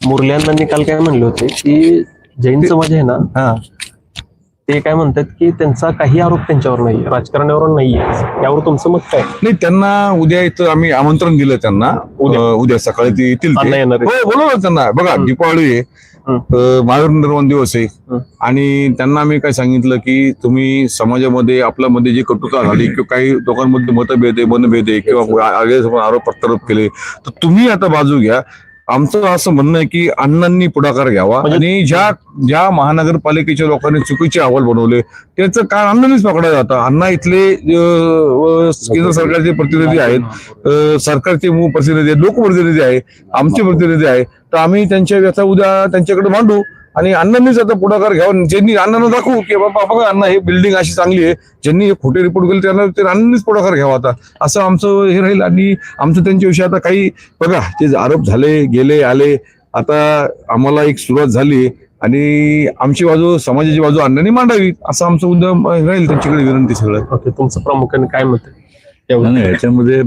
मुरली अण्णांनी काल काय म्हणले होते की जैन समाज आहे ना हा ते काय म्हणतात की त्यांचा काही आरोप त्यांच्यावर नाही राजकारणावर नाहीये यावर तुमचं मत काय नाही त्यांना उद्या इथं आम्ही आमंत्रण दिलं त्यांना उद्या? सकाळी ते येतील ते. अण्णा येणार आहेत. हो बोलवलं त्यांना बघा. दीपावली आहे. अं, निर्माण दिवस आहे. आणि त्यांना आम्ही काय सांगितलं की तुम्ही समाजामध्ये आपल्यामध्ये जी कटुता झाली किंवा काही लोकांमध्ये मतभेद आहे मनभेद आहे किंवा आगे आरोप प्रत्यारोप केले तर तुम्ही आता बाजू घ्या आमचं असं म्हणणं आहे की अण्णांनी पुढाकार घ्यावा. म्हणजे- आणि ज्या ज्या महानगरपालिकेच्या लोकांनी चुकीचे अहवाल बनवले त्याचं काय अण्णांनीच पकडा जातं. अण्णा इथले केंद्र सरकारचे प्रतिनिधी आहेत सरकारचे मू- प्रतिनिधी आहेत लोकप्रतिनिधी आहे आमचे प्रतिनिधी आहे तर आम्ही त्यांच्या व्यथा उद्या त्यांच्याकडे मांडू. आणि अण्णांनीच आता पुढाकार घ्यावा. ज्यांनी अण्णांना दाखवू की बाबा बघा अण्णा हे बिल्डिंग अशी चांगली आहे. ज्यांनी हे खोटे रिपोर्ट केले त्यांना ते अण्णांनीच पुढाकार घ्यावा आता. असं आमचं हे राहील आणि आमचं त्यांच्याविषयी आता काही बघा ते आरोप झाले गेले आले आता आम्हाला एक सुरुवात झाली आणि आमची बाजू समाजाची बाजू अण्णांनी मांडावी असं आमचं उद्या राहील त्यांच्याकडे विनंती सगळं. ओके तुमचं प्रामुख्याने काय मत याच्यामध्ये